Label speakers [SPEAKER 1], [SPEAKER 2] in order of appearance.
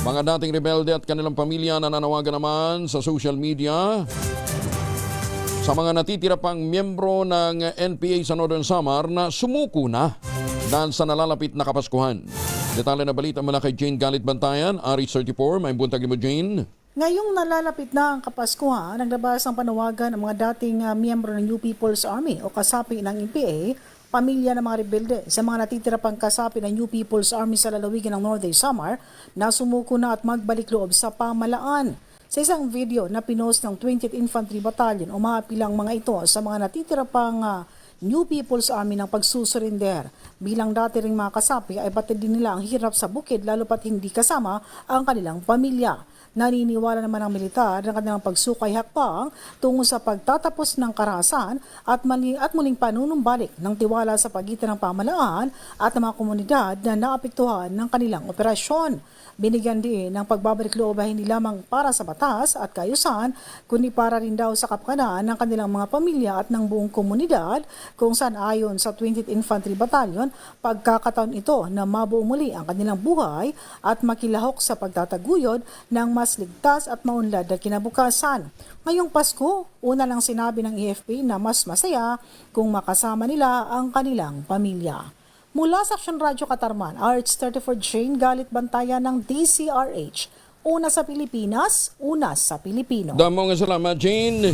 [SPEAKER 1] Mga dating rebelde at kanilang pamilya nananawagan naman sa social media sa mga natitira pang miyembro ng NPA sa Northern Samar na sumuko na dahil sa nalalapit na Kapaskuhan. Detalye na balita mula kay Jane Galit Bantayan, Ari 34. May buntag mo, Jane.
[SPEAKER 2] Ngayong nalalapit na ang Kapaskuhan, naglabas ang panawagan ng mga dating ah, miyembro ng New People's Army o kasapi ng NPA, pamilya ng mga rebelde sa mga natitira pang kasapi ng New People's Army sa lalawigan ng Northern Samar na sumuko na at magbalik loob sa pamalaan. Sa isang video na pinost ng 20th Infantry Battalion, umaapilang mga ito sa mga natitira pang ah, New People's Army ng pagsusurinder. Bilang dati ring mga kasapi ay batid din nila ang hirap sa bukid lalo pat hindi kasama ang kanilang pamilya. Naniniwala naman ang militar ng kanilang pagsukay hakbang tungo sa pagtatapos ng karahasan at, mali, at muling panunumbalik ng tiwala sa pagitan ng pamalaan at ng mga komunidad na naapektuhan ng kanilang operasyon. Binigyan din ng pagbabalik loob ay lamang para sa batas at kayusan, kundi para rin daw sa kapakanan ng kanilang mga pamilya at ng buong komunidad kung saan ayon sa 20th Infantry Battalion, pagkakataon ito na mabuo muli ang kanilang buhay at makilahok sa pagtataguyod ng mas ligtas at maunlad na kinabukasan. Ngayong Pasko, una lang sinabi ng EFP na mas masaya kung makasama nila ang kanilang pamilya. Mula sa Action Radio Katarman, RH34 Jane Galit Bantayan ng DCRH. Una sa Pilipinas, una sa Pilipino.
[SPEAKER 1] Damo nga salamat, Jane.